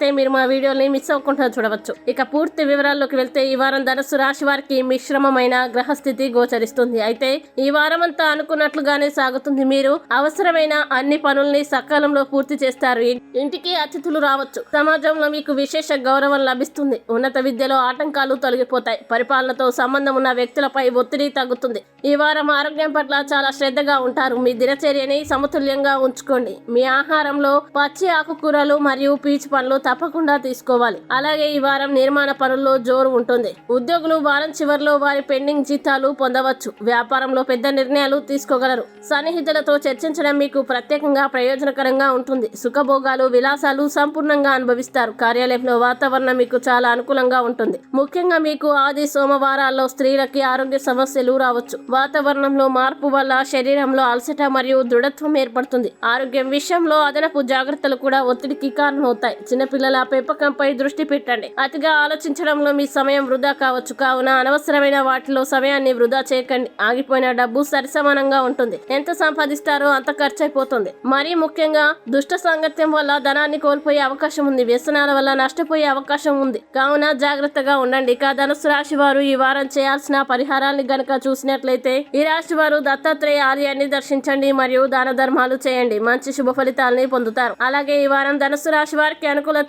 అయితే మీరు మా వీడియోని మిస్ అవ్వకుండా చూడవచ్చు. ఇక పూర్తి వివరాల్లోకి వెళ్తే ఈ వారం ధనస్సు రాశి వారికి మిశ్రమమైన గ్రహస్థితి గోచరిస్తుంది. అయితే ఈ వారం అంతా అనుకున్నట్లుగానే సాగుతుంది. మీరు అవసరమైన అన్ని పనుల్ని సకాలంలో పూర్తి చేస్తారు. ఇంటికి అతిథులు రావచ్చు. సమాజంలో మీకు విశేష గౌరవం లభిస్తుంది. ఉన్నత విద్యలో ఆటంకాలు తొలగిపోతాయి. పరిపాలనతో సంబంధం ఉన్న వ్యక్తులపై ఒత్తిడి తగ్గుతుంది. ఈ వారం ఆరోగ్యం పట్ల చాలా శ్రద్ధగా ఉంటారు. మీ దినచర్యని సమతుల్యంగా ఉంచుకోండి. మీ ఆహారంలో పచ్చి ఆకుకూరలు మరియు పీచు పండ్లు తప్పకుండా తీసుకోవాలి. అలాగే ఈ వారం నిర్మాణ పనుల్లో జోరు ఉంటుంది. ఉద్యోగులు వారం చివరిలో వారి పెండింగ్ జీతాలు పొందవచ్చు. వ్యాపారంలో పెద్ద నిర్ణయాలు తీసుకోగలరు. సన్నిహితులతో చర్చించడం మీకు ప్రత్యేకంగా ప్రయోజనకరంగా ఉంటుంది. సుఖభోగాలు విలాసాలు సంపూర్ణంగా అనుభవిస్తారు. కార్యాలయంలో వాతావరణం మీకు చాలా అనుకూలంగా ఉంటుంది. ముఖ్యంగా మీకు ఆది సోమవారాల్లో స్త్రీలకి ఆరోగ్య సమస్యలు రావచ్చు. వాతావరణంలో మార్పు వల్ల శరీరంలో అలసట మరియు దృఢత్వం ఏర్పడుతుంది. ఆరోగ్యం విషయంలో అదనపు జాగ్రత్తలు కూడా ఒత్తిడికి కారణమవుతాయి. పిల్లల పెంపకంపై దృష్టి పెట్టండి. అతిగా ఆలోచించడంలో మీ సమయం వృధా కావచ్చు. కావున అనవసరమైన వాటిలో సమయాన్ని వృధా చేయకండి. ఆగిపోయిన డబ్బు సరిసమానంగా ఉంటుంది. ఎంత సంపాదిస్తారో అంత ఖర్చు అయిపోతుంది మరీ ముఖ్యంగా దుష్ట సాంగత్యం వల్ల ధనాన్ని కోల్పోయే అవకాశం ఉంది. వ్యసనాల వల్ల నష్టపోయే అవకాశం ఉంది. కావున జాగ్రత్తగా ఉండండి. ఇక ధనుసు రాశి వారు ఈ వారం చేయాల్సిన పరిహారాన్ని గనక చూసినట్లయితే ఈ రాశి వారు దత్తాత్రేయ ఆలయాన్ని దర్శించండి మరియు దాన ధర్మాలు చేయండి. మంచి శుభ ఫలితాలని పొందుతారు. అలాగే ఈ వారం ధనుసు రాశి వారికి అనుకూల